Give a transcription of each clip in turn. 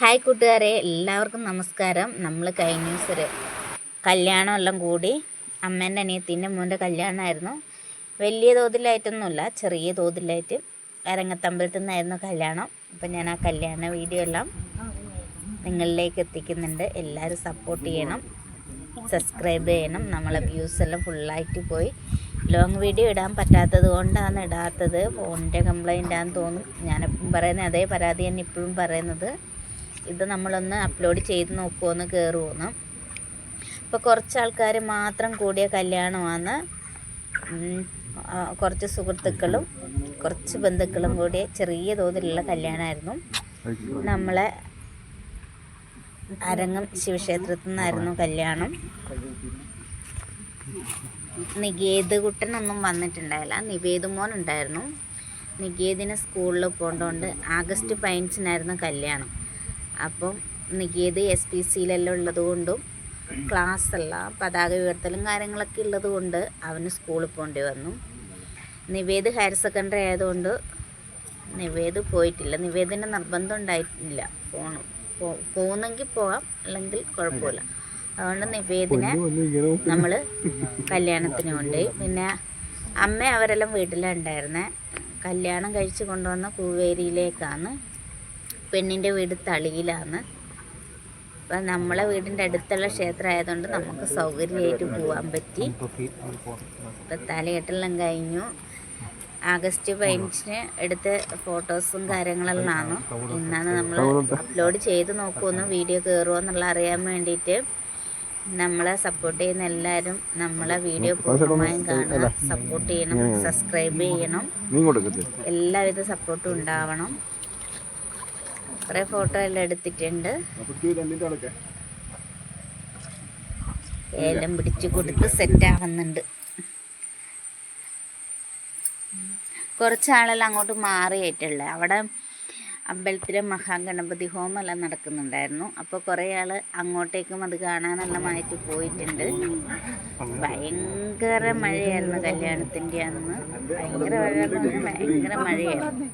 Hi കൂട്ടുകാരെ എല്ലാവർക്കും നമസ്കാരം. നമ്മൾ കഴിഞ്ഞ ദിവസം ഒരു കല്യാണമെല്ലാം കൂടി അമ്മേന്റെ അനിയത്തിന്റെ മോന്റെ കല്യാണമായിരുന്നു. വലിയ തോതിലായിട്ടൊന്നുമില്ല ചെറിയ തോതിലായിട്ട് അരങ്ങത്തമ്പലത്തിൽ നിന്നായിരുന്നു കല്യാണം. അപ്പം ഞാൻ ആ കല്യാണ വീഡിയോ എല്ലാം നിങ്ങളിലേക്ക് എത്തിക്കുന്നുണ്ട്. എല്ലാവരും സപ്പോർട്ട് ചെയ്യണം സബ്സ്ക്രൈബ് ചെയ്യണം. നമ്മളെ വ്യൂസ് എല്ലാം ഫുള്ളായിട്ട് പോയി. ലോങ് വീഡിയോ ഇടാൻ പറ്റാത്തത് കൊണ്ടാണ് ഇടാത്തത്. ഫോണിന്റെ കംപ്ലൈന്റ് ആണെന്ന് തോന്നും. ഞാനെപ്പോഴും പറയുന്നത് അതേ പരാതി തന്നെ ഇപ്പോഴും പറയുന്നത്. ഇത് നമ്മളൊന്ന് അപ്ലോഡ് ചെയ്ത് നോക്കുമോന്ന് കയറുമോന്ന് അപ്പോൾ കുറച്ച് ആൾക്കാർ മാത്രം കൂടിയ കല്യാണമാണ്. കുറച്ച് സുഹൃത്തുക്കളും കുറച്ച് ബന്ധുക്കളും കൂടി ചെറിയ തോതിലുള്ള കല്യാണമായിരുന്നു നമ്മളെ അരങ്ങം ശിവക്ഷേത്രത്തിൽ നിന്നായിരുന്നു കല്യാണം. നികേത് കുട്ടനൊന്നും വന്നിട്ടുണ്ടായില്ല. നിവേദ് മോൻ ഉണ്ടായിരുന്നു. നികേതിന് സ്കൂളിൽ പോകേണ്ടതുകൊണ്ട് ആഗസ്റ്റ് പതിനഞ്ചിനായിരുന്നു കല്യാണം. അപ്പം നികേത് എസ് പി സിയിലെല്ലാം ഉള്ളത് കൊണ്ടും ക്ലാസ് അല്ല പതാക ഉയർത്തലും കാര്യങ്ങളൊക്കെ ഉള്ളത് കൊണ്ട് അവന് സ്കൂളിൽ പോകേണ്ടി വന്നു. നിവേദ് ഹയർ സെക്കൻഡറി ആയതുകൊണ്ട് നിവേദ് പോയിട്ടില്ല. നിവേദിന്റെ നിർബന്ധം ഉണ്ടായിട്ടില്ല. പോകണം പോകുന്നെങ്കിൽ പോകാം അല്ലെങ്കിൽ കുഴപ്പമില്ല. അതുകൊണ്ട് നിവേദിനെ നമ്മൾ കല്യാണത്തിന് കൊണ്ടുപോയി. പിന്നെ അമ്മ അവരെല്ലാം വീട്ടിലുണ്ടായിരുന്നേ കല്യാണം കഴിച്ച് കൊണ്ടുവന്ന കൂവേരിയിലേക്കാണ് പെണ്ണിന്റെ വീട് തളിയിലാണ്. അപ്പം നമ്മളെ വീടിന്റെ അടുത്തുള്ള ക്ഷേത്രമായതുകൊണ്ട് നമുക്ക് സൗകര്യമായിട്ട് പോകാൻ പറ്റി. ഇപ്പം തലയെട്ടെല്ലാം കഴിഞ്ഞു. ആഗസ്റ്റ് പതിനഞ്ചിന് എടുത്ത ഫോട്ടോസും കാര്യങ്ങളെല്ലാം ആണ് ഇന്നാണ് നമ്മൾ അപ്ലോഡ് ചെയ്ത് നോക്കുമെന്ന് വീഡിയോ കയറുമോ എന്നുള്ള അറിയാൻ വേണ്ടിയിട്ട് നമ്മളെ സപ്പോർട്ട് ചെയ്യുന്ന എല്ലാവരും നമ്മളെ വീഡിയോ പൂർണമായും കാണുക. സപ്പോർട്ട് ചെയ്യണം സബ്സ്ക്രൈബ് ചെയ്യണം. എല്ലാവിധ സപ്പോർട്ടും ഉണ്ടാവണം. കുറേ ഫോട്ടോ എല്ലാം എടുത്തിട്ടുണ്ട്. ഏലം പിടിച്ചു കൊടുത്ത് സെറ്റ് ആവുന്നുണ്ട്. കുറച്ച് ആളെല്ലാം അങ്ങോട്ട് മാറിയായിട്ടുള്ളത് അവിടെ അമ്പലത്തിലെ മഹാഗണപതി ഹോമെല്ലാം നടക്കുന്നുണ്ടായിരുന്നു. അപ്പോൾ കുറേ ആൾ അങ്ങോട്ടേക്കും അത് കാണാനെല്ലാമായിട്ട് പോയിട്ടുണ്ട്. ഭയങ്കര മഴയായിരുന്നു കല്യാണത്തിന്റെ അന്ന്. ഭയങ്കര മഴ ഭയങ്കര മഴയായിരുന്നു.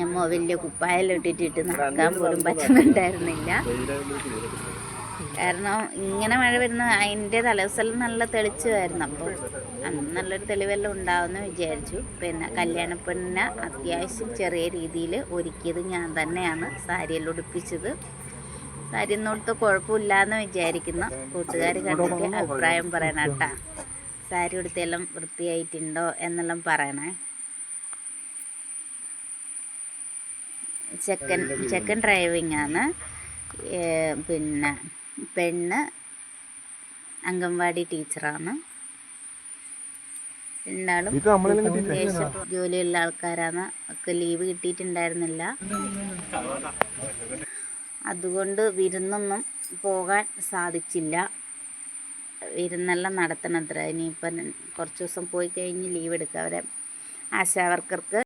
ഞമ്മ വലിയ കുപ്പായെല്ലാം ഇട്ടിട്ടിട്ട് നടക്കാൻ പോലും പറ്റുന്നുണ്ടായിരുന്നില്ല. കാരണം ഇങ്ങനെ മഴ വരുന്ന അതിന്റെ തലേദിവസം നല്ല തെളിച്ചമായിരുന്നു. അപ്പോൾ നല്ലൊരു തെളിവെല്ലാം ഉണ്ടാവുമെന്ന് വിചാരിച്ചു. പിന്നെ കല്യാണപ്പെണ്ണിനെ അത്യാവശ്യം ചെറിയ രീതിയിൽ ഒരുക്കിയത് ഞാൻ തന്നെയാണ് സാരിയെല്ലാം ഉടുപ്പിച്ചത്. സാരി എന്നോടത്ത് കുഴപ്പമില്ല എന്ന് വിചാരിക്കുന്നു. കൂട്ടുകാർ കണ്ടിട്ട് അഭിപ്രായം പറയണം കേട്ടാ. സാരി ഉടുത്തെല്ലാം വൃത്തിയായിട്ടുണ്ടോ എന്നെല്ലാം പറയണേ. ചെക്കൻ ചെക്കൻ ഡ്രൈവിംഗ് ആണ് പിന്നെ പെണ്ണ് അംഗൻവാടി ടീച്ചറാണ്. രണ്ടാളും ജോലിയുള്ള ആൾക്കാരാണ്. ഒക്കെ ലീവ് കിട്ടിയിട്ടുണ്ടായിരുന്നില്ല. അതുകൊണ്ട് വിരുന്നൊന്നും പോകാൻ സാധിച്ചില്ല. വിരുന്നെല്ലാം നടത്തണത്ര. ഇനിയിപ്പം കുറച്ച് ദിവസം പോയി കഴിഞ്ഞ് ലീവ് എടുക്കുക അവരെ ആശാവർക്കർക്ക്